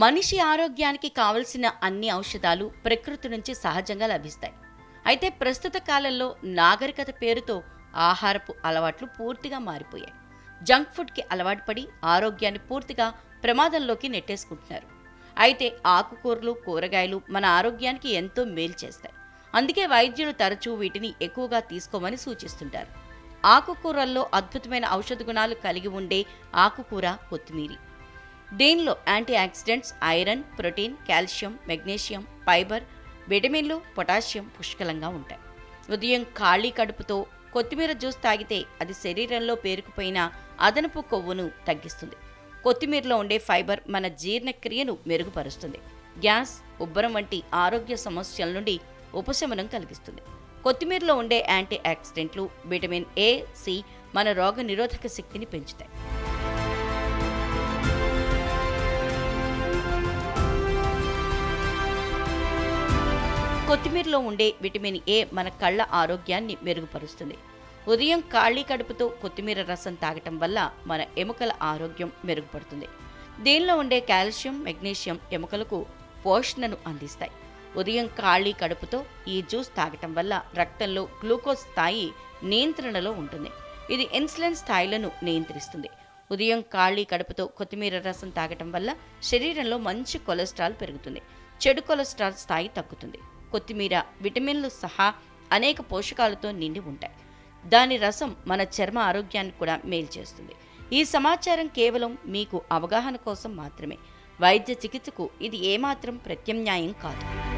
మనిషి ఆరోగ్యానికి కావలసిన అన్ని ఔషధాలు ప్రకృతి నుంచి సహజంగా లభిస్తాయి. అయితే ప్రస్తుత కాలంలో నాగరికత పేరుతో ఆహారపు అలవాట్లు పూర్తిగా మారిపోయాయి. జంక్ ఫుడ్కి అలవాటు పడి ఆరోగ్యాన్ని పూర్తిగా ప్రమాదంలోకి నెట్టేసుకుంటున్నారు. అయితే ఆకుకూరలు కూరగాయలు మన ఆరోగ్యానికి ఎంతో మేలు చేస్తాయి. అందుకే వైద్యులు తరచూ వీటిని ఎక్కువగా తీసుకోమని సూచిస్తుంటారు. ఆకుకూరల్లో అద్భుతమైన ఔషధ గుణాలు కలిగి ఉండే ఆకుకూర కొత్తిమీరి దీనిలో antioxidants iron protein calcium magnesium fibre విటమిన్లు పొటాషియం పుష్కలంగా ఉంటాయి. ఉదయం ఖాళీ కడుపుతో కొత్తిమీర జ్యూస్ తాగితే అది శరీరంలో పేరుకుపోయిన అదనపు కొవ్వును తగ్గిస్తుంది. కొత్తిమీరలో ఉండే ఫైబర్ మన జీర్ణక్రియను మెరుగుపరుస్తుంది. గ్యాస్ ఉబ్బరం వంటి ఆరోగ్య సమస్యల నుండి ఉపశమనం కలిగిస్తుంది. కొత్తిమీరలో ఉండే యాంటీ ఆక్సిడెంట్లు విటమిన్ ఏ సి మన రోగ నిరోధక శక్తిని పెంచుతాయి. కొత్తిమీరలో ఉండే విటమిన్ ఏ మన కళ్ళ ఆరోగ్యాన్ని మెరుగుపరుస్తుంది. ఉదయం ఖాళీ కడుపుతో కొత్తిమీర రసం తాగటం వల్ల మన ఎముకల ఆరోగ్యం మెరుగుపడుతుంది. దీనిలో ఉండే కాల్షియం మెగ్నీషియం ఎముకలకు పోషణను అందిస్తాయి. ఉదయం ఖాళీ కడుపుతో ఈ జ్యూస్ తాగటం వల్ల రక్తంలో గ్లూకోజ్ స్థాయి నియంత్రణలో ఉంటుంది. ఇది ఇన్సులిన్ స్థాయిలను నియంత్రిస్తుంది. ఉదయం ఖాళీ కడుపుతో కొత్తిమీర రసం తాగటం వల్ల శరీరంలో మంచి కొలెస్ట్రాల్ పెరుగుతుంది. చెడు కొలెస్ట్రాల్ స్థాయి తగ్గుతుంది. కొత్తిమీర విటమిన్లు సహా అనేక పోషకాలతో నిండి ఉంటాయి. దాని రసం మన చర్మ ఆరోగ్యాన్ని కూడా మేలు చేస్తుంది. ఈ సమాచారం కేవలం మీకు అవగాహన కోసం మాత్రమే. వైద్య చికిత్సకు ఇది ఏమాత్రం ప్రత్యామ్నాయం కాదు.